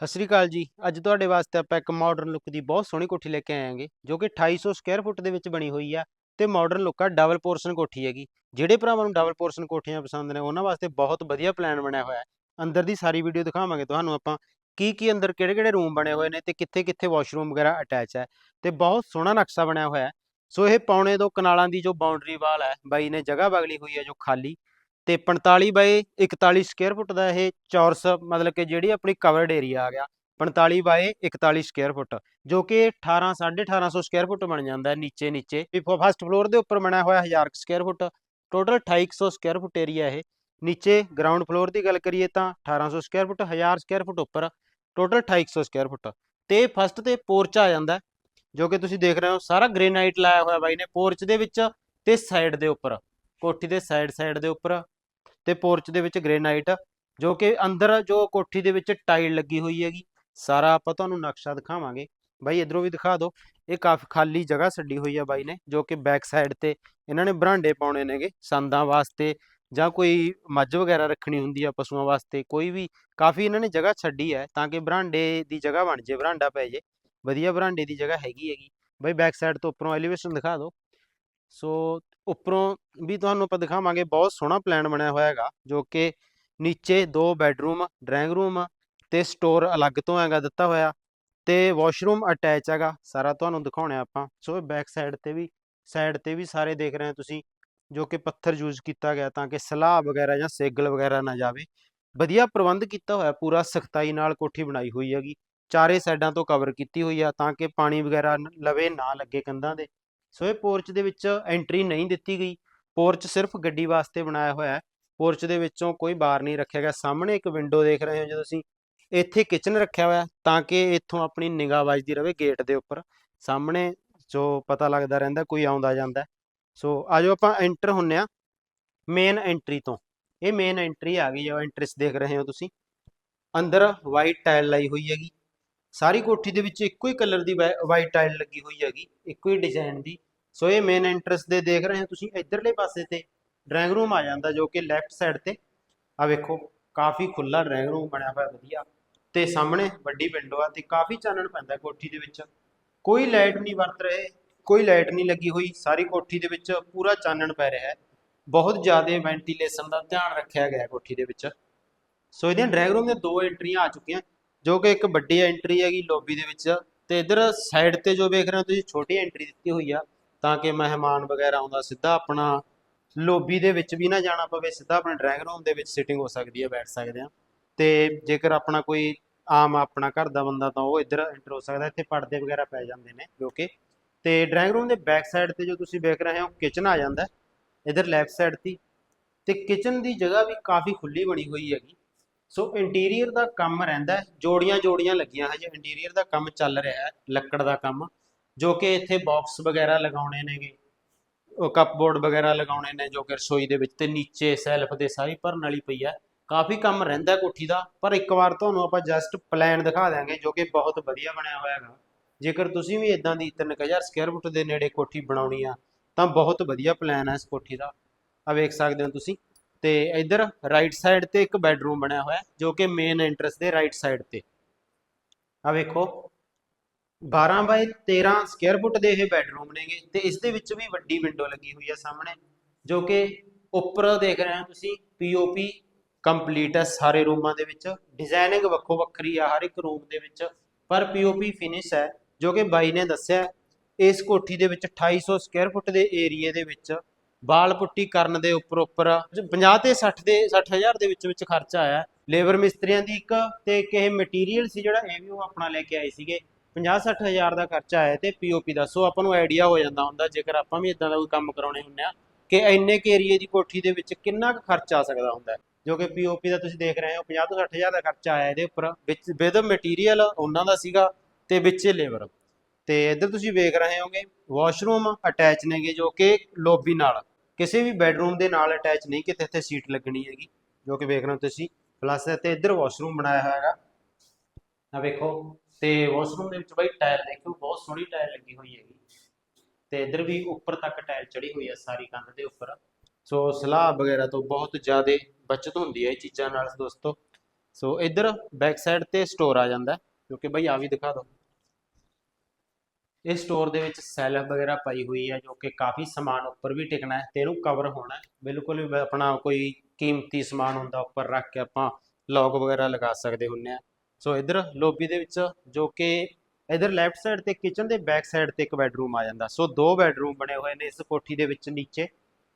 ਸਤਿ ਸ੍ਰੀ ਅਕਾਲ ਜੀ। ਅੱਜ ਤੁਹਾਡੇ ਵਾਸਤੇ ਆਪਾਂ ਇੱਕ ਮਾਡਰਨ ਲੁੱਕ ਦੀ ਬਹੁਤ ਸੋਹਣੀ ਕੋਠੀ ਲੈ ਕੇ ਆਏ ਆਂਗੇ ਜੋ ਕਿ 2800 ਸਕੁਅਰ ਫੁੱਟ ਦੇ ਵਿੱਚ ਬਣੀ ਹੋਈ ਆ ਤੇ ਮਾਡਰਨ ਲੁੱਕ ਆ ਡਬਲ ਪੋਰਸ਼ਨ ਕੋਠੀ ਹੈਗੀ। ਜਿਹੜੇ ਭਰਾਵਾਂ ਨੂੰ ਡਬਲ ਪੋਰਸ਼ਨ ਕੋਠੀਆਂ ਪਸੰਦ ਨੇ, ਉਹਨਾਂ ਵਾਸਤੇ ਬਹੁਤ ਵਧੀਆ ਪਲਾਨ ਬਣਿਆ ਹੋਇਆ ਹੈ। ਅੰਦਰ ਦੀ ਸਾਰੀ ਵੀਡੀਓ ਦਿਖਾਵਾਂਗੇ ਤੁਹਾਨੂੰ ਆਪਾਂ ਕੀ ਕੀ ਅੰਦਰ ਕਿਹੜੇ ਕਿਹੜੇ ਰੂਮ ਬਣੇ ਹੋਏ ਨੇ ਤੇ ਕਿੱਥੇ ਕਿੱਥੇ ਵਾਸ਼ਰੂਮ ਵਗੈਰਾ ਅਟੈਚ ਹੈ ਤੇ ਬਹੁਤ ਸੋਹਣਾ ਨਕਸ਼ਾ ਬਣਿਆ ਹੋਇਆ ਹੈ। ਸੋ ਇਹ ਪੌਣੇ ਦੋ ਕਨਾਲਾਂ ਦੀ ਜੋ ਬਾਉਂਡਰੀ ਵਾਲ ਹੈ, ਬਾਈ ਨੇ ਜਗ੍ਹਾ ਬਗਲੀ ਹੋਈ ਹੈ ਜੋ ਖਾਲੀ। ਤੇ 45 ਬਾਏ 41 ਸਕੁਅਰ ਫੁੱਟ ਦਾ ਇਹ ਚੌਰਸ ਮਤਲਬ ਕਿ ਜਿਹੜੀ ਆਪਣੀ ਕਵਰਡ ਏਰੀਆ ਆ ਗਿਆ 45 ਬਾਏ 41 ਸਕੁਅਰ ਫੁੱਟ ਜੋ ਕਿ 18 1850 ਸਕੁਅਰ ਫੁੱਟ ਬਣ ਜਾਂਦਾ ਹੈ ਨੀਚੇ ਨੀਚੇ ਫਸਟ ਫਲੋਰ ਦੇ ਉੱਪਰ ਬਣਿਆ ਹੋਇਆ 1000 square feet total 2800 square feet area ਇਹ, ਨੀਚੇ ਗਰਾਊਂਡ ਫਲੋਰ ਦੀ ਗੱਲ ਕਰੀਏ ਤਾਂ 1800 ਸਕੁਅਰ ਫੁੱਟ 1000 ਸਕੁਅਰ ਫੁੱਟ ਉੱਪਰ ਟੋਟਲ 2800 ਸਕੁਅਰ ਫੁੱਟ ਤੇ ਫਸਟ ਤੇ ਪੋਰਚ ਆ ਜਾਂਦਾ ਜੋ ਕਿ ਤੁਸੀਂ ਦੇਖ ਰਹੇ ਹੋ, ਸਾਰਾ ਗ੍ਰੇਨਾਈਟ ਲਾਇਆ ਹੋਇਆ ਬਾਈ ਨੇ ਪੋਰਚ ਦੇ ਵਿੱਚ ਤੇ ਸਾਈਡ ਦੇ ਉੱਪਰ, ਕੋਠੀ ਦੇ ਸਾਈਡ ਸਾਈਡ ਦੇ ਉੱਪਰ ਤੇ ਪੋਰਚ ਦੇ ਵਿੱਚ ਗ੍ਰੇਨਾਈਟ ਜੋ ਕਿ ਅੰਦਰ ਜੋ ਕੋਠੀ ਦੇ ਵਿੱਚ ਟਾਈਲ ਲੱਗੀ ਹੋਈ ਹੈਗੀ। ਸਾਰਾ ਆਪਾਂ ਤੁਹਾਨੂੰ ਨਕਸ਼ਾ ਦਿਖਾਵਾਂਗੇ। ਬਾਈ, ਇਧਰੋਂ ਵੀ ਦਿਖਾ ਦਿਓ। ਇਹ ਕਾਫੀ ਖਾਲੀ ਜਗ੍ਹਾ ਛੱਡੀ ਹੋਈ ਆ ਬਾਈ ਨੇ, ਜੋ ਕਿ ਬੈਕ ਸਾਈਡ ਤੇ ਇਹਨਾਂ ਨੇ ਬਰਾਂਡੇ ਪਾਉਣੇ ਨੇਗੇ ਸੰਦਾਂ ਵਾਸਤੇ ਜਾਂ ਕੋਈ ਮੱਝ ਵਗੈਰਾ ਰੱਖਣੀ ਹੁੰਦੀ ਆ ਪਸ਼ੂਆਂ ਵਾਸਤੇ, ਕੋਈ ਵੀ ਕਾਫੀ ਇਹਨਾਂ ਨੇ ਜਗ੍ਹਾ ਛੱਡੀ ਹੈ ਤਾਂ ਕਿ ਬਰਾਂਡੇ ਦੀ ਜਗ੍ਹਾ ਬਣ ਜੇ, ਬਰਾਂਡਾ ਪੈ ਜੇ। ਵਧੀਆ ਬਰਾਂਡੇ ਦੀ ਜਗ੍ਹਾ ਹੈਗੀ ਹੈਗੀ। ਬਾਈ ਬੈਕ ਸਾਈਡ ਤੋਂ ਉੱਪਰੋਂ ਐਲੀਵੇਸ਼ਨ ਦਿਖਾ ਦਿਓ। ਸੋ ਉੱਪਰੋਂ ਵੀ ਤੁਹਾਨੂੰ ਆਪਾਂ ਦਿਖਾਵਾਂਗੇ, ਬਹੁਤ ਸੋਹਣਾ ਪਲਾਨ ਬਣਿਆ ਹੋਇਆ ਹੈਗਾ, ਜੋ ਕਿ ਨੀਚੇ ਦੋ ਬੈੱਡਰੂਮ ਡਰਾਇੰਗ ਰੂਮ ਤੇ ਸਟੋਰ ਅਲੱਗ ਤੋਂ ਹੈਗਾ ਦਿੱਤਾ ਹੋਇਆ ਤੇ ਵਾਸ਼ਰੂਮ ਅਟੈਚ ਹੈਗਾ, ਸਾਰਾ ਤੁਹਾਨੂੰ ਦਿਖਾਉਣਾ ਆਪਾਂ। ਸੋ ਬੈਕ ਸਾਈਡ ਤੇ ਵੀ ਸਾਈਡ ਤੇ ਵੀ ਸਾਰੇ ਦੇਖ ਰਹੇ ਹੋ ਤੁਸੀਂ, ਜੋ ਕਿ ਪੱਥਰ ਯੂਜ਼ ਕੀਤਾ ਗਿਆ ਤਾਂ ਕਿ ਸਲਾਹ ਵਗੈਰਾ ਜਾਂ ਸੇਗਲ ਵਗੈਰਾ ਨਾ ਜਾਵੇ। ਵਧੀਆ ਪ੍ਰਬੰਧ ਕੀਤਾ ਹੋਇਆ, ਪੂਰਾ ਸਖਤਾਈ ਨਾਲ ਕੋਠੀ ਬਣਾਈ ਹੋਈ ਹੈਗੀ। ਚਾਰੇ ਸਾਈਡਾਂ ਤੋਂ ਕਵਰ ਕੀਤੀ ਹੋਈ ਆ ਤਾਂ ਕਿ ਪਾਣੀ ਵਗੈਰਾ ਲਵੇ ਨਾ ਲੱਗੇ ਕੰਧਾਂ ਦੇ। ਸੋ ਇਹ ਪੋਰਚ ਦੇ ਵਿੱਚ ਐਂਟਰੀ ਨਹੀਂ ਦਿੱਤੀ ਗਈ। ਪੋਰਚ ਸਿਰਫ ਗੱਡੀ ਵਾਸਤੇ ਬਣਾਇਆ ਹੋਇਆ ਹੈ। ਪੋਰਚ ਦੇ ਵਿੱਚੋਂ ਕੋਈ ਬਾਰ ਨਹੀਂ ਰੱਖਿਆ ਗਿਆ। ਸਾਹਮਣੇ ਇੱਕ ਵਿੰਡੋ ਦੇਖ ਰਹੇ ਹੋ ਜਦੋਂ ਤੁਸੀਂ ਇੱਥੇ ਕਿਚਨ ਰੱਖਿਆ ਹੋਇਆ ਤਾਂ ਕਿ ਇੱਥੋਂ ਆਪਣੀ ਨਿਗਾਹ ਵੱਜਦੀ ਰਹੇ ਗੇਟ ਦੇ ਉੱਪਰ। ਸਾਹਮਣੇ ਜੋ ਪਤਾ ਲੱਗਦਾ ਰਹਿੰਦਾ ਕੋਈ ਆਉਂਦਾ ਜਾਂਦਾ ਹੈ। ਸੋ ਆਜੋ ਆਪਾਂ ਐਂਟਰ ਹੁੰਨੇ ਆ ਮੇਨ ਐਂਟਰੀ ਤੋਂ। ਇਹ ਮੇਨ ਐਂਟਰੀ ਆ ਗਈ ਜੋ ਐਂਟਰਸ ਦੇਖ ਰਹੇ ਹੋ ਤੁਸੀਂ। ਅੰਦਰ ਵਾਈਟ ਟਾਇਲ ਲਾਈ ਹੋਈ ਹੈਗੀ। ਸਾਰੀ ਕੋਠੀ ਦੇ ਵਿੱਚ ਇੱਕੋ ਹੀ ਕਲਰ ਦੀ ਵਾਈਟ ਟਾਇਲ ਲੱਗੀ ਹੋਈ ਹੈਗੀ। ਇੱਕੋ ਹੀ ਡਿਜ਼ਾਈਨ ਦੀ। ਸੋ ਇਹ ਮੇਨ ਐਂਟਰੈਂਸ ਦੇ ਦੇਖ ਰਹੇ ਹੋ ਤੁਸੀਂ, ਇਧਰਲੇ ਪਾਸੇ ਤੇ ਡਰਾਇੰਗ ਰੂਮ ਆ ਜਾਂਦਾ ਜੋ ਕਿ ਲੈਫਟ ਸਾਈਡ ਤੇ। ਆ ਵੇਖੋ, ਕਾਫੀ ਖੁੱਲਾ ਡਰਾਇੰਗ ਰੂਮ ਬਣਿਆ ਹੋਇਆ ਵਧੀਆ। ਤੇ ਸਾਹਮਣੇ ਵੱਡੀ ਵਿੰਡੋ ਆ ਤੇ ਕਾਫੀ ਚਾਨਣ ਪੈਂਦਾ ਕੋਠੀ ਦੇ ਵਿੱਚ। ਕੋਈ ਲਾਈਟ ਨਹੀਂ ਵਰਤ ਰਹੇ, ਕੋਈ ਲਾਈਟ ਨਹੀਂ ਲੱਗੀ ਹੋਈ, ਸਾਰੀ ਕੋਠੀ ਦੇ ਵਿੱਚ ਪੂਰਾ ਚਾਨਣ ਪੈ ਰਿਹਾ ਹੈ। ਬਹੁਤ ਜ਼ਿਆਦਾ ਵੈਂਟੀਲੇਸ਼ਨ ਦਾ ਧਿਆਨ ਰੱਖਿਆ ਗਿਆ ਕੋਠੀ ਦੇ ਵਿੱਚ। ਸੋ ਇਹਦੀਆਂ ਡਰਾਇੰਗ ਰੂਮ ਦੀਆਂ ਦੋ ਐਂਟਰੀਆਂ ਆ ਚੁੱਕੀਆਂ, ਜੋ ਕਿ ਇੱਕ ਵੱਡੀ ਐਂਟਰੀ ਹੈਗੀ ਲੌਬੀ ਦੇ ਵਿੱਚ। ਤੇ ਇਧਰ ਸਾਈਡ ਤੇ ਜੋ ਵੇਖ ਰਹੇ ਹੋ ਤੁਸੀਂ, ਛੋਟੀ ਐਂਟਰੀ ਦਿੱਤੀ ਹੋਈ ਆ। ਤਾਂ ਕਿ ਮਹਿਮਾਨ ਵਗੈਰਾ ਆਉਂਦਾ, ਸਿੱਧਾ ਆਪਣਾ ਲੋਬੀ ਦੇ ਵਿੱਚ ਵੀ ਨਾ ਜਾਣਾ ਪਵੇ, ਸਿੱਧਾ ਆਪਣੇ ਡਰਾਇੰਗ ਰੂਮ ਦੇ ਵਿੱਚ ਸਿਟਿੰਗ ਹੋ ਸਕਦੀ ਹੈ, ਬੈਠ ਸਕਦੇ ਆ ਤੇ ਜੇਕਰ ਆਪਣਾ ਕੋਈ ਆਮ ਆਪਣਾ ਘਰ ਦਾ ਬੰਦਾ ਤਾਂ ਉਹ ਇੱਧਰ ਐਂਟਰ ਹੋ ਸਕਦਾ, ਇੱਥੇ ਪਰਦੇ ਵਗੈਰਾ ਪੈ ਜਾਂਦੇ ਨੇ ਜੋ ਕਿ ਤੇ ਡਰਾਇੰਗ ਰੂਮ ਦੇ ਬੈਕ ਸਾਈਡ ਤੇ ਜੋ ਤੁਸੀਂ ਵੇਖ ਰਹੇ ਹੋ ਕਿਚਨ ਆ ਜਾਂਦਾ ਇੱਧਰ ਲੈਫਟ ਸਾਈਡ ਤੇ। ਤੇ ਕਿਚਨ ਦੀ ਜਗ੍ਹਾ ਵੀ ਕਾਫੀ ਖੁੱਲੀ ਬਣੀ ਹੋਈ ਹੈਗੀ। ਸੋ ਇੰਟੀਰੀਅਰ ਦਾ ਕੰਮ ਰਹਿੰਦਾ ਜੋੜੀਆਂ ਜੋੜੀਆਂ ਲੱਗੀਆਂ ਹਜੇ ਇੰਟੀਰੀਅਰ ਦਾ ਕੰਮ ਚੱਲ ਰਿਹਾ ਹੈ, ਲੱਕੜ ਦਾ ਕੰਮ। ਜੋ ਕਿ ਇੱਥੇ ਬਾਕਸ ਵਗੈਰਾ ਲਗਾਉਣੇ ਨੇਗੇ, ਉਹ ਕੱਪਬੋਰਡ ਵਗੈਰਾ ਲਗਾਉਣੇ ਨੇ ਜੋ ਕਿ ਰਸੋਈ ਦੇ ਵਿੱਚ ਤੇ ਨੀਚੇ ਸੈਲਫ ਦੇ ਸਾਰੀ ਭਰਨ ਵਾਲੀ ਪਈ ਹੈ ਕਾਫੀ ਕੰਮ ਰਹਿੰਦਾ ਕੋਠੀ ਦਾ, ਪਰ ਇੱਕ ਵਾਰ ਤੁਹਾਨੂੰ ਆਪਾਂ ਜਸਟ ਪਲਾਨ ਦਿਖਾ ਦਿਆਂਗੇ ਜੋ ਕਿ ਬਹੁਤ ਵਧੀਆ ਬਣਿਆ ਹੋਇਆ ਹੈਗਾ। ਜੇਕਰ ਤੁਸੀਂ ਵੀ ਇਦਾਂ ਦੀ 3000 ਸਕੁਅਰ ਫੁੱਟ ਦੇ ਨੇੜੇ ਕੋਠੀ ਬਣਾਉਣੀ ਆ, ਤਾਂ ਬਹੁਤ ਵਧੀਆ ਪਲਾਨ ਹੈ ਇਸ ਕੋਠੀ ਦਾ। ਆ ਵੇਖ ਸਕਦੇ ਹੋ ਤੁਸੀਂ। ਤੇ ਇਧਰ ਰਾਈਟ ਸਾਈਡ ਤੇ ਇੱਕ ਬੈਡਰੂਮ ਬਣਿਆ ਹੋਇਆ, ਜੋ ਕਿ ਮੇਨ ਐਂਟਰੈਂਸ ਦੇ ਰਾਈਟ ਸਾਈਡ ਤੇ। ਆ ਵੇਖੋ। 12 ਬਾਈ 13 ਸਕੁਅਰ ਫੁੱਟ ਦੇ ਇਹ ਬੈੱਡਰੂਮ ਨੇਗੇ ਤੇ ਇਸ ਦੇ ਵਿੱਚ ਵੀ ਵੱਡੀ ਵਿੰਡੋ ਲੱਗੀ ਹੋਈ ਹੈ ਸਾਹਮਣੇ, ਜੋ ਕਿ ਉੱਪਰ ਦੇਖ ਰਹੇ ਹੋ ਤੁਸੀਂ ਪੀਓਪੀ ਕੰਪਲੀਟ ਹੈ ਸਾਰੇ ਰੂਮਾਂ ਦੇ ਵਿੱਚ ਡਿਜ਼ਾਈਨਿੰਗ ਵੱਖੋ ਵੱਖਰੀ ਆ ਹਰ ਇੱਕ ਰੂਮ ਦੇ ਵਿੱਚ, ਪਰ ਪੀਓਪੀ ਫਿਨਿਸ਼ ਹੈ ਜੋ ਕਿ ਬਾਈ ਨੇ ਦੱਸਿਆ, ਇਸ ਕੋਠੀ ਦੇ ਵਿੱਚ 2800 ਸਕੁਅਰ ਫੁੱਟ ਦੇ ਏਰੀਏ ਦੇ ਵਿੱਚ ਬਾਲ ਪੁੱਟੀ ਕਰਨ ਦੇ ਉੱਪਰ ਉੱਪਰ 50 ਤੇ 60 ਦੇ 60000 ਦੇ ਵਿੱਚ ਵਿੱਚ ਖਰਚਾ ਆਇਆ। ਲੇਬਰ ਮਿਸਤਰੀਆਂ ਦੀ ਇੱਕ ਤੇ ਕਿਸੇ ਮਟੀਰੀਅਲ ਸੀ ਜਿਹੜਾ, ਇਹ ਵੀ ਉਹ ਆਪਣਾ ਲੈ ਕੇ ਆਏ ਸੀਗੇ। 50 60000 ਦਾ ਖਰਚਾ ਆਇਆ ਤੇ ਪੀਓਪੀ ਦਾ ਸੋ ਆਪਾਂ ਨੂੰ ਆਈਡੀਆ ਹੋ ਜਾਂਦਾ ਹੁੰਦਾ, ਜੇਕਰ ਆਪਾਂ ਵੀ ਇਦਾਂ ਦਾ ਕੋਈ ਕੰਮ ਕਰਾਉਣੇ ਹੁੰਨੇ ਆ, ਕਿ ਇੰਨੇ ਕੇ ਏਰੀਏ ਦੀ ਕੋਠੀ ਦੇ ਵਿੱਚ ਕਿੰਨਾ ਕੁ ਖਰਚਾ ਆ ਸਕਦਾ ਹੁੰਦਾ ਜੋ ਕਿ ਪੀਓਪੀ ਦਾ ਤੁਸੀਂ ਦੇਖ ਰਹੇ ਹੋ 50 ਤੋਂ 60000 ਦਾ ਖਰਚਾ ਆਇਆ ਇਹਦੇ ਉੱਪਰ, ਵਿੱਚ ਵਿਦ ਮਟੀਰੀਅਲ ਉਹਨਾਂ ਦਾ ਸੀਗਾ ਤੇ ਵਿੱਚ ਲੇਬਰ ਤੇ ਇੱਧਰ ਤੁਸੀਂ ਵੇਖ ਰਹੇ ਹੋਗੇ ਵਾਸ਼ਰੂਮ ਅਟੈਚ ਨੇਗੇ ਜੋ ਕਿ ਲੋਬੀ ਨਾਲ। ਕਿਸੇ ਵੀ ਬੈੱਡਰੂਮ ਦੇ ਨਾਲ ਅਟੈਚ ਨਹੀਂ, ਕਿਤੇ ਇੱਥੇ ਸੀਟ ਲੱਗਣੀ ਹੈਗੀ, ਜੋ ਕਿ ਵੇਖ ਰਹੇ ਹੋ ਤੁਸੀਂ। ਪਲੱਸ ਤੇ ਇੱਧਰ ਵਾਸ਼ਰੂਮ ਬਣਾਇਆ ਹੋਇਆ ਹੈਗਾ। ਆ ਵੇਖੋ ਤੇ ਵਾਸ਼ਰੂਮ ਦੇ ਵਿੱਚ ਬਾਈ ਟਾਇਲ ਦੇਖੋ ਬਹੁਤ ਸੋਹਣੀ ਟਾਇਲ ਲੱਗੀ ਹੋਈ ਹੈਗੀ। ਤੇ ਇੱਧਰ ਵੀ ਉੱਪਰ ਤੱਕ ਟਾਇਲ ਚੜੀ ਹੋਈ ਹੈ ਸਾਰੀ ਕੰਧ ਦੇ ਉੱਪਰ। ਸੋ ਸਲਾਬ ਵਗੈਰਾ ਤੋਂ ਬਹੁਤ ਜ਼ਿਆਦਾ ਬਚਤ ਹੁੰਦੀ ਹੈ ਇਹ ਚੀਜ਼ਾਂ ਨਾਲ ਦੋਸਤੋ। ਸੋ ਇੱਧਰ ਬੈਕ ਸਾਈਡ ਤੇ ਸਟੋਰ ਆ ਜਾਂਦਾ ਹੈ, ਜੋ ਆ ਵੀ ਦਿਖਾ ਦਿਓ। ਇਹ ਸਟੋਰ ਦੇ ਵਿੱਚ ਸੈਲਫ ਵਗੈਰਾ ਪਾਈ ਹੋਈ ਹੈ ਜੋ ਕਿ ਕਾਫੀ ਸਮਾਨ ਉੱਪਰ ਵੀ ਟਿਕਣਾ ਹੈ ਤੇ ਇਹਨੂੰ ਕਵਰ ਹੋਣਾ ਬਿਲਕੁਲ ਵੀ ਆਪਣਾ ਕੋਈ ਕੀਮਤੀ ਸਮਾਨ ਹੁੰਦਾ ਉੱਪਰ ਰੱਖ ਕੇ ਆਪਾਂ ਲੌਕ ਵਗੈਰਾ ਲਗਾ ਸਕਦੇ ਹੁੰਨੇ ਆ। ਸੋ ਇੱਧਰ ਲੋਬੀ ਦੇ ਵਿੱਚ ਜੋ ਕਿ ਇੱਧਰ ਲੈਫਟ ਸਾਈਡ ਤੇ ਕਿਚਨ ਦੇ ਬੈਕ ਸਾਈਡ ਤੇ ਇੱਕ ਬੈਡਰੂਮ ਆ ਜਾਂਦਾ। ਸੋ ਦੋ ਬੈਡਰੂਮ ਬਣੇ ਹੋਏ ਨੇ ਇਸ ਕੋਠੀ ਦੇ ਵਿੱਚ ਨੀਚੇ।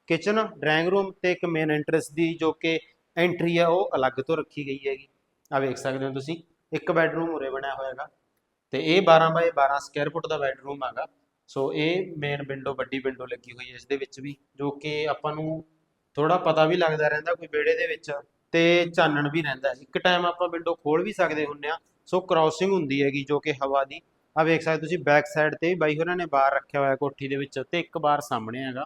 ਕਿਚਨ ਡਰਾਇੰਗ ਰੂਮ ਤੇ ਇੱਕ ਮੇਨ ਐਂਟਰੈਂਸ ਦੀ ਜੋ ਕਿ ਐਂਟਰੀ ਆ, ਉਹ ਅਲੱਗ ਤੋਂ ਰੱਖੀ ਗਈ ਹੈਗੀ। ਆ ਵੇਖ ਸਕਦੇ ਹੋ ਤੁਸੀਂ, ਇੱਕ ਬੈਡਰੂਮ ਉਰੇ ਬਣਿਆ ਹੋਇਆ ਹੈਗਾ। ਤੇ ਇਹ 12 ਬਾਏ 12 ਸਕੁਅਰ ਫੁੱਟ ਦਾ ਬੈਡਰੂਮ ਹੈਗਾ। ਸੋ ਇਹ ਮੇਨ ਵਿੰਡੋ ਵੱਡੀ ਵਿੰਡੋ ਲੱਗੀ ਹੋਈ ਹੈ ਇਸ ਦੇ ਵਿੱਚ ਵੀ, ਜੋ ਕਿ ਆਪਾਂ ਨੂੰ ਥੋੜਾ ਪਤਾ ਵੀ ਲੱਗਦਾ ਰਹਿੰਦਾ ਕੋਈ ਵਿਹੜੇ ਦੇ ਵਿੱਚ। ਤੇ ਚਾਨਣ ਵੀ ਰਹਿੰਦਾ ਇੱਕ ਟਾਈਮ ਆਪਾਂ ਵਿੰਡੋ ਖੋਲ ਵੀ ਸਕਦੇ ਹੁੰਨੇ ਆ ਸੋ ਕ੍ਰਾਸਿੰਗ ਹੁੰਦੀ ਹੈਗੀ ਜੋ ਕਿ ਹਵਾ ਦੀ। ਆ ਵੇਖ ਸਕਦੇ ਤੁਸੀਂ ਬੈਕ ਸਾਈਡ ਤੇ ਵੀ ਬਾਈ ਹੋਰਾਂ ਨੇ ਬਾਰ ਰੱਖਿਆ ਹੋਇਆ ਕੋਠੀ ਦੇ ਵਿੱਚ ਤੇ ਇੱਕ ਬਾਰ ਸਾਹਮਣੇ ਹੈਗਾ।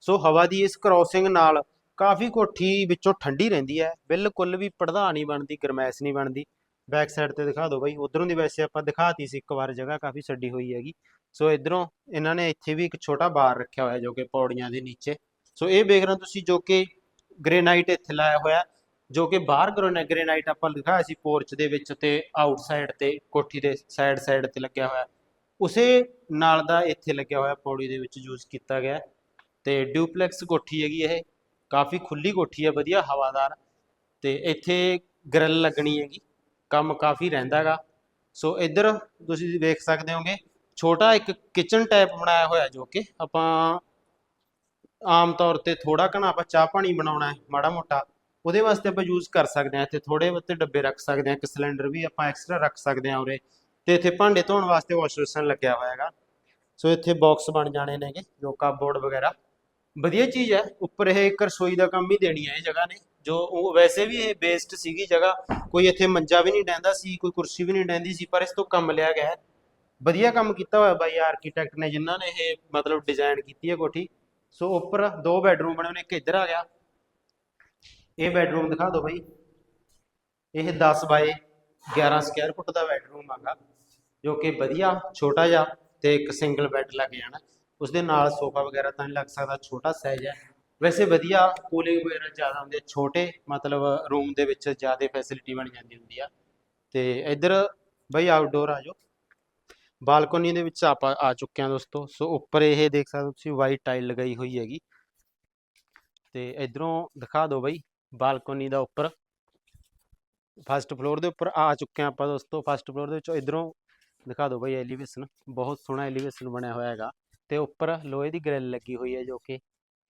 ਸੋ ਹਵਾ ਦੀ ਇਸ ਕ੍ਰਾਸਿੰਗ ਨਾਲ ਕਾਫੀ ਕੋਠੀ ਵਿੱਚੋਂ ਠੰਡੀ ਰਹਿੰਦੀ ਹੈ। ਬਿਲਕੁਲ ਵੀ ਪੜਦਾ ਨਹੀਂ ਬਣਦੀ, ਗਰਮੈਸ਼ ਨਹੀਂ ਬਣਦੀ। ਬੈਕ ਸਾਈਡ ਤੇ ਦਿਖਾ ਦਿਓ ਬਾਈ। ਉਧਰੋਂ ਦੀ ਵੈਸੇ ਆਪਾਂ ਦਿਖਾਤੀ ਸੀ ਇੱਕ ਵਾਰ ਜਗ੍ਹਾ ਕਾਫੀ ਛੱਡੀ ਹੋਈ ਹੈਗੀ। ਸੋ ਇਧਰੋਂ ਇਹਨਾਂ ਨੇ ਇੱਥੇ ਵੀ ਇੱਕ ਛੋਟਾ ਬਾਰ ਰੱਖਿਆ ਹੋਇਆ ਜੋ ਕਿ ਪੌੜੀਆਂ ਦੇ ਨੀਚੇ। ਸੋ ਇਹ ਵੇਖ ਰਹੇ ਤੁਸੀਂ ਜੋ ਕਿ ਗ੍ਰੇਨਾਈਟ ਇੱਥੇ ਲਾਇਆ ਹੋਇਆ ਜੋ ਕਿ ਬਾਹਰ ਗ੍ਰੇਨਾਈਟ ਆਪਾਂ ਲਿਖਿਆ ਸੀ ਪੋਰਚ ਦੇ ਵਿੱਚ ਤੇ ਆਊਟਸਾਈਡ ਤੇ ਕੋਠੀ ਦੇ ਸਾਈਡ ਸਾਈਡ ਤੇ ਲੱਗਿਆ ਹੋਇਆ ਉਸੇ ਨਾਲ ਦਾ ਇੱਥੇ ਲੱਗਿਆ ਹੋਇਆ ਪੌੜੀ ਦੇ ਵਿੱਚ ਯੂਜ਼ ਕੀਤਾ ਗਿਆ ਹੈ। ਤੇ ਡਿਊਪਲੈਕਸ ਕੋਠੀ ਹੈਗੀ ਇਹ, ਕਾਫੀ ਖੁੱਲੀ ਕੋਠੀ ਹੈ, ਵਧੀਆ ਹਵਾਦਾਰ ਤੇ ਇੱਥੇ ਗ੍ਰਿਲ ਲੱਗਣੀ ਹੈਗੀ, ਕੰਮ ਕਾਫੀ ਰਹਿੰਦਾ ਹੈਗਾ ਸੋ ਇੱਧਰ ਤੁਸੀਂ ਵੇਖ ਸਕਦੇ ਹੋਗੇ, ਛੋਟਾ ਇੱਕ ਕਿਚਨ ਟਾਈਪ ਬਣਾਇਆ ਹੋਇਆ ਜੋ ਕਿ ਆਪਾਂ ਆਮ ਤੌਰ ਤੇ ਥੋੜਾ ਘਣਾ ਆਪਾਂ ਚਾਹ ਪਾਣੀ ਬਣਾਉਣਾ ਹੈ, ਮਾੜਾ ਮੋਟਾ, ਉਹਦੇ ਵਾਸਤੇ ਆਪਾਂ ਯੂਜ਼ ਕਰ ਸਕਦੇ ਹਾਂ, ਇੱਥੇ ਥੋੜੇ ਬਹੁਤੇ ਡੱਬੇ ਰੱਖ ਸਕਦੇ ਹਾਂ, ਇੱਕ ਸਿਲੰਡਰ ਵੀ ਆਪਾਂ ਐਕਸਟਰਾ ਰੱਖ ਸਕਦੇ ਹਾਂ ਉਰੇ, ਤੇ ਇੱਥੇ ਭਾਂਡੇ ਧੋਣ ਵਾਸਤੇ ਵਾਸ਼ ਲੱਗਿਆ ਹੋਇਆ ਹੈਗਾ। ਸੋ ਇੱਥੇ ਬਾਕਸ ਬਣ ਜਾਣੇ ਨੇਗੇ, ਜੋ ਕਪਬੋਰਡ ਵਗੈਰਾ। ਵਧੀਆ ਚੀਜ਼ ਹੈ, ਉੱਪਰ ਇਹ ਇੱਕ ਰਸੋਈ ਦਾ ਕੰਮ ਹੀ ਦੇਣੀ ਹੈ, ਇਹ ਜਗ੍ਹਾ ਨੇ, ਜੋ ਵੈਸੇ ਵੀ ਇਹ ਬੇਸਡ ਸੀਗੀ ਜਗ੍ਹਾ, ਕੋਈ ਇੱਥੇ ਮੰਜਾ ਵੀ ਨਹੀਂ ਡੈਂਦਾ ਸੀ, ਕੋਈ ਕੁਰਸੀ ਵੀ ਨਹੀਂ ਡੈਂਦੀ ਸੀ, ਪਰ ਇਸ ਤੋਂ ਕੰਮ ਲਿਆ ਗਿਆ ਹੈ। ਵਧੀਆ ਕੰਮ ਕੀਤਾ ਹੋਇਆ ਬਾਈ ਆਰਕੀਟੈਕਟ ਨੇ, ਜਿਨ੍ਹਾਂ ਨੇ ਇਹ ਮਤਲਬ ਡਿਜ਼ਾਈਨ ਕੀਤੀ ਹੈ ਕੋਠੀ। ਸੋ ਉੱਪਰ ਦੋ ਬੈਡਰੂਮ ਬਣੇ ਹੋਏ ਨੇ, ਇੱਕ ਇੱਧਰ ਆ ਗਿਆ। ਇਹ ਬੈਡਰੂਮ ਦਿਖਾ ਦਿਓ ਬਈ। ਇਹ 10 ਬਾਏ 11 ਸਕੁਅਰ ਫੁੱਟ ਦਾ ਬੈਡਰੂਮ ਹੈਗਾ, ਜੋ ਕਿ ਵਧੀਆ, ਛੋਟਾ ਜਿਹਾ ਤੇ ਇੱਕ ਸਿੰਗਲ ਬੈੱਡ ਲੱਗ ਜਾਣਾ। ਉਸ ਦੇ ਨਾਲ ਸੋਫਾ ਵਗੈਰਾ ਤਾਂ ਨਹੀਂ ਲੱਗ ਸਕਦਾ, ਛੋਟਾ ਸਾਈਜ਼ ਹੈ। ਵੈਸੇ ਵਧੀਆ ਕੂਲਿੰਗ ਵਗੈਰਾ ਜ਼ਿਆਦਾ ਹੁੰਦੀ ਹੈ, ਛੋਟੇ ਮਤਲਬ ਰੂਮ ਦੇ ਵਿੱਚ ਜ਼ਿਆਦਾ ਫੈਸਿਲਿਟੀ ਬਣ ਜਾਂਦੀ ਹੁੰਦੀ ਆ। ਤੇ ਇੱਧਰ ਬਈ ਆਊਟਡੋਰ ਆ ਜਾਓ। ਬਾਲਕੋਨੀ ਦੇ ਵਿੱਚ ਆਪਾਂ ਆ ਚੁੱਕੇ ਹਾਂ ਦੋਸਤੋ। ਸੋ ਉੱਪਰ ਇਹ ਦੇਖ ਸਕਦੇ ਹੋ ਤੁਸੀਂ ਵਾਈਟ ਟਾਈਲ ਲਗਾਈ ਹੋਈ ਹੈਗੀ। ਤੇ ਇਧਰੋਂ ਦਿਖਾ ਦਿਓ ਬਾਈ, ਬਾਲਕੋਨੀ ਦਾ ਉੱਪਰ। ਫਸਟ ਫਲੋਰ ਦੇ ਉੱਪਰ ਆ ਚੁੱਕੇ ਹਾਂ ਆਪਾਂ ਦੋਸਤੋ। ਫਸਟ ਫਲੋਰ ਦੇ ਵਿੱਚ ਇਧਰੋਂ ਦਿਖਾ ਦਿਓ ਬਾਈ ਐਲੀਵੇਸ਼ਨ। ਬਹੁਤ ਸੋਹਣਾ ਐਲੀਵੇਸ਼ਨ ਬਣਿਆ ਹੋਇਆ ਹੈਗਾ। ਤੇ ਉੱਪਰ ਲੋਹੇ ਦੀ ਗ੍ਰਿਲ ਲੱਗੀ ਹੋਈ ਹੈ ਜੋ ਕਿ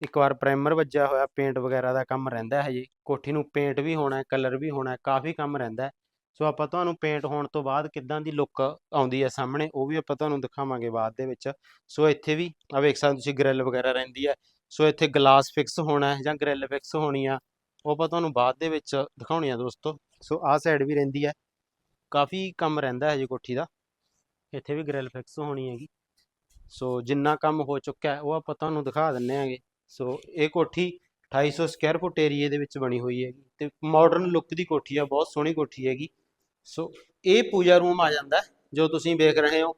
ਇੱਕ ਵਾਰ ਪ੍ਰਾਈਮਰ ਵੱਜਿਆ ਹੋਇਆ ਪੇਂਟ ਵਗੈਰਾ ਦਾ ਕੰਮ ਰਹਿੰਦਾ ਹੈ ਜੀ ਕੋਠੀ ਨੂੰ ਪੇਂਟ ਵੀ ਹੋਣਾ ਹੈ ਕਲਰ ਵੀ ਹੋਣਾ ਹੈ, ਕਾਫੀ ਕੰਮ ਰਹਿੰਦਾ ਹੈ। ਸੋ ਆਪਾਂ ਤੁਹਾਨੂੰ ਪੇਂਟ ਹੋਣ ਤੋਂ ਬਾਅਦ ਕਿੱਦਾਂ ਦੀ ਲੁੱਕ ਆਉਂਦੀ ਹੈ ਸਾਹਮਣੇ, ਉਹ ਵੀ ਆਪਾਂ ਤੁਹਾਨੂੰ ਦਿਖਾਵਾਂਗੇ ਬਾਅਦ ਦੇ ਵਿੱਚ। ਸੋ ਇੱਥੇ ਵੀ ਆ ਵੇਖ ਸਕਦੇ ਤੁਸੀਂ ਗ੍ਰਿਲ ਵਗੈਰਾ ਰਹਿੰਦੀ ਹੈ। ਸੋ ਇੱਥੇ ਗਲਾਸ ਫਿਕਸ ਹੋਣਾ ਹੈ ਜਾਂ ਗ੍ਰਿਲ ਫਿਕਸ ਹੋਣੀ ਆ, ਉਹ ਆਪਾਂ ਤੁਹਾਨੂੰ ਬਾਅਦ ਦੇ ਵਿੱਚ ਦਿਖਾਉਣੀ ਆ ਦੋਸਤੋ। ਸੋ ਆਹ ਸਾਈਡ ਵੀ ਰਹਿੰਦੀ ਹੈ। ਕਾਫੀ ਕੰਮ ਰਹਿੰਦਾ ਹੈ ਜੀ ਕੋਠੀ ਦਾ। ਇੱਥੇ ਵੀ ਗ੍ਰਿਲ ਫਿਕਸ ਹੋਣੀ ਹੈਗੀ। ਸੋ ਜਿੰਨਾ ਕੰਮ ਹੋ ਚੁੱਕਾ ਹੈ, ਉਹ ਆਪਾਂ ਤੁਹਾਨੂੰ ਦਿਖਾ ਦਿੰਨੇ ਆਂਗੇ ਸੋ ਇਹ ਕੋਠੀ 2800 ਸਕੁਅਰ ਫੁੱਟ ਏਰੀਏ ਦੇ ਵਿੱਚ ਬਣੀ ਹੋਈ ਹੈਗੀ। ਤੇ ਮਾਡਰਨ ਲੁੱਕ ਦੀ ਕੋਠੀ ਆ, ਬਹੁਤ ਸੋਹਣੀ ਕੋਠੀ ਹੈਗੀ। ਸੋ ਇਹ ਪੂਜਾ ਰੂਮ ਆ ਜਾਂਦਾ ਜੋ ਤੁਸੀਂ ਵੇਖ ਰਹੇ ਹੋ।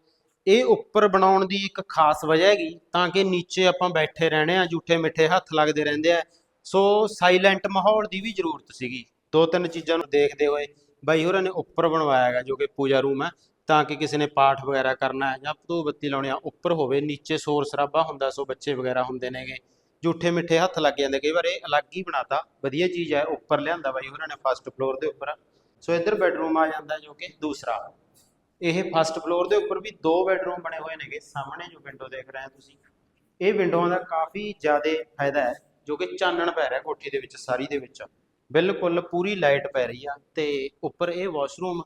ਇਹ ਉੱਪਰ ਬਣਾਉਣ ਦੀ ਇੱਕ ਖਾਸ ਵਜ੍ਹਾ ਹੈਗੀ, ਤਾਂ ਕਿ ਨੀਚੇ ਆਪਾਂ ਬੈਠੇ ਰਹਿਣੇ ਆ ਝੂਠੇ ਮਿੱਠੇ ਹੱਥ ਲੱਗਦੇ ਰਹਿੰਦੇ ਆ। ਸੋ ਸਾਇਲੈਂਟ ਮਾਹੌਲ ਦੀ ਵੀ ਜ਼ਰੂਰਤ ਸੀਗੀ। ਦੋ ਤਿੰਨ ਚੀਜ਼ਾਂ ਨੂੰ ਦੇਖਦੇ ਹੋਏ ਬਾਈ ਹੋਰਾਂ ਨੇ ਉੱਪਰ ਬਣਵਾਇਆ ਹੈਗਾ, ਜੋ ਕਿ ਪੂਜਾ ਰੂਮ ਹੈ, ਤਾਂ ਕਿ ਕਿਸੇ ਨੇ ਪਾਠ ਵਗੈਰਾ ਕਰਨਾ ਹੈ ਜਾਂ ਧੂਪ ਬੱਤੀ ਲਾਉਣੀ ਆ, ਉੱਪਰ ਹੋਵੇ, ਨੀਚੇ ਸ਼ੋਰ ਸ਼ਰਾਬਾ ਹੁੰਦਾ, ਸੋ ਬੱਚੇ ਵਗੈਰਾ ਹੁੰਦੇ ਨੇਗੇ। ਝੂਠੇ ਮਿੱਠੇ ਹੱਥ ਲੱਗ ਜਾਂਦੇ, ਕਈ ਵਾਰ ਇਹ ਅਲੱਗ ਹੀ ਬਣਾਤਾ। ਵਧੀਆ ਚੀਜ਼ ਹੈ, ਉੱਪਰ ਲਿਆਂਦਾ ਬਾਈ ਹੋਰਾਂ ਨੇ ਫਸਟ ਫਲੋਰ ਦੇ ਉੱਪਰ। ਸੋ ਇੱਧਰ ਬੈਡਰੂਮ ਆ ਜਾਂਦਾ ਜੋ ਕਿ ਦੂਸਰਾ। ਇਹ ਫਸਟ ਫਲੋਰ ਦੇ ਉੱਪਰ ਵੀ ਦੋ ਬੈਡਰੂਮ ਬਣੇ ਹੋਏ ਨੇਗੇ, ਸਾਹਮਣੇ ਜੋ ਵਿੰਡੋ ਦੇਖ ਰਹੇ ਹੋ ਤੁਸੀਂ, ਇਹ ਵਿੰਡੋਆਂ ਦਾ ਕਾਫੀ ਜ਼ਿਆਦਾ ਫਾਇਦਾ ਹੈ, ਜੋ ਕਿ ਚਾਨਣ ਪੈ ਰਿਹਾ ਕੋਠੀ ਦੇ ਵਿੱਚ, ਸਾਰੀ ਦੇ ਵਿੱਚ। ਬਿਲਕੁਲ ਪੂਰੀ ਲਾਈਟ ਪੈ ਰਹੀ ਆ ਤੇ ਉੱਪਰ ਇਹ ਵਾਸ਼ਰੂਮ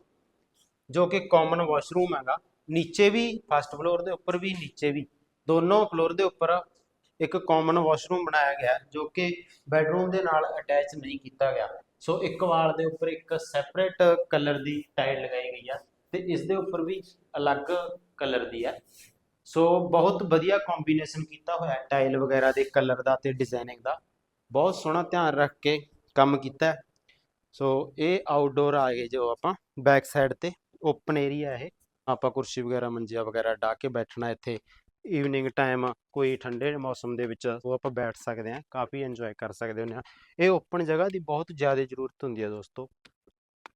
ਜੋ ਕਿ ਕਾਮਨ ਵਾਸ਼ਰੂਮ ਹੈਗਾ, ਨੀਚੇ ਵੀ ਫਸਟ ਫਲੋਰ ਦੇ ਉੱਪਰ ਵੀ, ਨੀਚੇ ਵੀ। ਦੋਨੋਂ ਫਲੋਰ ਦੇ ਉੱਪਰ ਇੱਕ ਕਾਮਨ ਵਾਸ਼ਰੂਮ ਬਣਾਇਆ ਗਿਆ, ਜੋ ਕਿ ਬੈਡਰੂਮ ਦੇ ਨਾਲ ਅਟੈਚ ਨਹੀਂ ਕੀਤਾ ਗਿਆ। ਸੋ ਇੱਕ ਵਾਲ ਦੇ ਉੱਪਰ ਇੱਕ ਸੈਪਰੇਟ ਕਲਰ ਦੀ ਟਾਇਲ ਲਗਾਈ ਗਈ ਆ ਤੇ ਇਸ ਦੇ ਉੱਪਰ ਵੀ ਅਲੱਗ ਕਲਰ ਦੀ ਹੈ ਸੋ ਬਹੁਤ ਵਧੀਆ ਕੰਬੀਨੇਸ਼ਨ ਕੀਤਾ ਹੋਇਆ ਟਾਇਲ ਵਗੈਰਾ ਦੇ ਕਲਰ ਦਾ ਤੇ ਡਿਜ਼ਾਈਨਿੰਗ ਦਾ। ਬਹੁਤ ਸੋਹਣਾ ਧਿਆਨ ਰੱਖ ਕੇ ਕੰਮ ਕੀਤਾ ਸੋ ਇਹ ਆਊਟਡੋਰ ਆ ਗਏ ਜੋ ਆਪਾਂ ਬੈਕ ਸਾਈਡ ਤੇ ਓਪਨ ਏਰੀਆ ਇਹ। ਆਪਾਂ ਕੁਰਸੀ ਵਗੈਰਾ ਮੰਜੀਆਂ ਵਗੈਰਾ ਢਾ ਕੇ ਬੈਠਣਾ ਇੱਥੇ ਈਵਨਿੰਗ ਟਾਈਮ ਕੋਈ ਠੰਡੇ ਮੌਸਮ ਦੇ ਵਿੱਚ ਉਹ ਆਪਾਂ ਬੈਠ ਸਕਦੇ ਹਾਂ, ਕਾਫੀ ਇੰਜੋਏ ਕਰ ਸਕਦੇ ਹੁੰਦੇ ਹਾਂ। ਇਹ ਓਪਨ ਜਗ੍ਹਾ ਦੀ ਬਹੁਤ ਜ਼ਿਆਦਾ ਜ਼ਰੂਰਤ ਹੁੰਦੀ ਹੈ ਦੋਸਤੋ।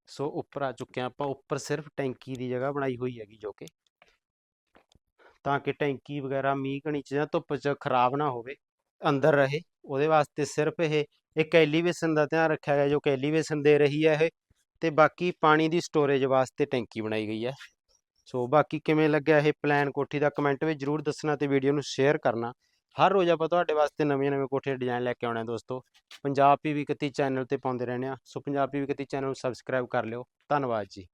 ਸੋ ਉੱਪਰ ਆ ਚੁੱਕੇ ਹਾਂ ਆਪਾਂ, ਉੱਪਰ ਸਿਰਫ ਟੈਂਕੀ ਦੀ ਜਗ੍ਹਾ ਬਣਾਈ ਹੋਈ ਹੈਗੀ ਜੋ ਕਿ। ਤਾਂ ਕਿ ਟੈਂਕੀ ਵਗੈਰਾ, ਮੀਂਹ ਕਣੀ ਚ ਜਾਂ ਧੁੱਪ ਚ ਖਰਾਬ ਨਾ ਹੋਵੇ, ਅੰਦਰ ਰਹੇ। ਉਹਦੇ ਵਾਸਤੇ ਸਿਰਫ ਇਹ, ਇੱਕ ਐਲੀਵੇਸ਼ਨ ਦਾ ਧਿਆਨ ਰੱਖਿਆ ਗਿਆ ਜੋ ਕਿ ਐਲੀਵੇਸ਼ਨ ਦੇ ਰਹੀ ਹੈ ਇਹ। ਤੇ ਬਾਕੀ ਪਾਣੀ ਦੀ ਸਟੋਰੇਜ ਵਾਸਤੇ ਟੈਂਕੀ ਬਣਾਈ ਗਈ ਹੈ। ਸੋ ਬਾਕੀ ਕਿਵੇਂ ਲੱਗਿਆ ਇਹ ਪਲਾਨ ਕੋਠੀ ਦਾ ਕਮੈਂਟ ਵਿੱਚ ਜਰੂਰ ਦੱਸਣਾ ਤੇ ਵੀਡੀਓ ਨੂੰ ਸ਼ੇਅਰ ਕਰਨਾ। ਹਰ ਰੋਜ਼ ਆਪਾਂ ਤੁਹਾਡੇ ਵਾਸਤੇ ਨਵੇਂ ਨਵੇਂ ਕੋਠੇ ਦੇ ਡਿਜ਼ਾਈਨ ਲੈ ਕੇ ਆਉਣੇ ਆ ਦੋਸਤੋ। ਪੰਜਾਬ ਪੀਵੀ 31 ਚੈਨਲ ਤੇ ਪਾਉਂਦੇ ਰਹਿੰਦੇ ਆ ਸੋ ਪੰਜਾਬੀ ਵਿਕਤੀ ਚੈਨਲ ਨੂੰ ਸਬਸਕ੍ਰਾਈਬ ਕਰ ਲਿਓ। ਧੰਨਵਾਦ ਜੀ।